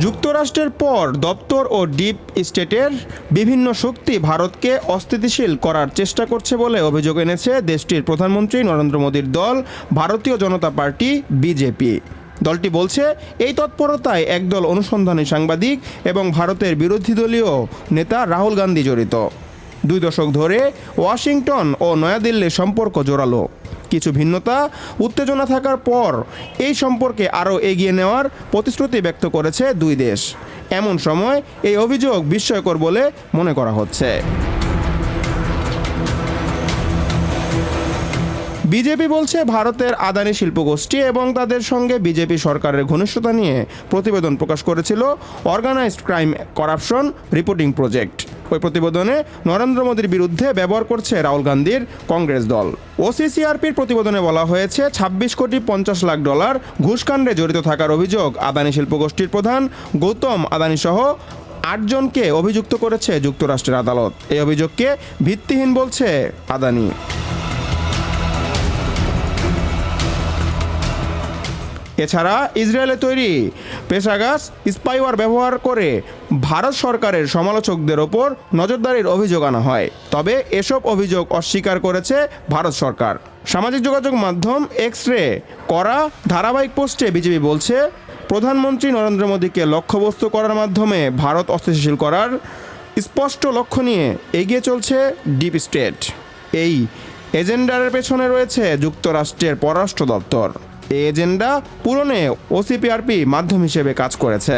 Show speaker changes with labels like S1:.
S1: যুক্তরাষ্ট্রের পর দপ্তর ও ডিপ স্টেটের বিভিন্ন শক্তি ভারতকে অস্থিতিশীল করার চেষ্টা করছে বলে অভিযোগ এনেছে দেশটির প্রধানমন্ত্রী নরেন্দ্র মোদীর দল, ভারতীয় জনতা পার্টি, বিজেপি। দলটি বলছে, এই তৎপরতায় একদল অনুসন্ধানী সাংবাদিক এবং ভারতের বিরোধী দলীয় নেতা রাহুল গান্ধী জড়িত। দুই দশক ধরে ওয়াশিংটন ও নয়াদিল্লির সম্পর্ক জোরালো। কিছু ভিন্নতা, উত্তেজনা থাকার পর এই সম্পর্কে আরও এগিয়ে নেওয়ার প্রতিশ্রুতি ব্যক্ত করেছে দুই দেশ। এমন সময় এই অভিযোগ বিস্ময়কর বলে মনে করা হচ্ছে। বিজেপি বলছে ভারতের আদানি শিল্পগোষ্ঠী এবং তাদের সঙ্গে বিজেপি সরকারের ঘনিষ্ঠতা নিয়ে প্রতিবেদন প্রকাশ করেছিল organised crime corruption reporting project. ওই প্রতিবেদনে নরেন্দ্র মোদীর বিরুদ্ধে ব্যবহার করছে রাহুল গান্ধীর কংগ্রেস দল ওসিসিআরপির প্রতিবেদনে বলা হয়েছে ছাব্বিশ কোটি পঞ্চাশ লাখ ডলার ঘুষকাণ্ডে জড়িত থাকার অভিযোগ আদানি শিল্পগোষ্ঠীর প্রধান গৌতম আদানি সহ আটজনকে অভিযুক্ত করেছে যুক্তরাষ্ট্রের আদালত এই অভিযোগকে ভিত্তিহীন বলছে আদানি এছাড়া ইসরায়েলে তৈরি পেশাগাস স্পাইওয়ার ব্যবহার করে ভারত সরকারের সমালোচকদের ওপর নজরদারির অভিযোগ আনা হয়। তবে এসব অভিযোগ অস্বীকার করেছে ভারত সরকার। সামাজিক যোগাযোগ মাধ্যম এক্স রে করা ধারাবাহিক পোস্টে বিজেপি বলছে, প্রধানমন্ত্রী নরেন্দ্র মোদীকে লক্ষ্যবস্তু করার মাধ্যমে ভারত অস্থিতিশীল করার স্পষ্ট লক্ষ্য নিয়ে এগিয়ে চলছে ডিপ স্টেট। এই এজেন্ডার পেছনে রয়েছে যুক্তরাষ্ট্রের পররাষ্ট্র দপ্তর। এজেন্ডা পূরণে ওসিপিআরপি মাধ্যম হিসেবে কাজ করেছে।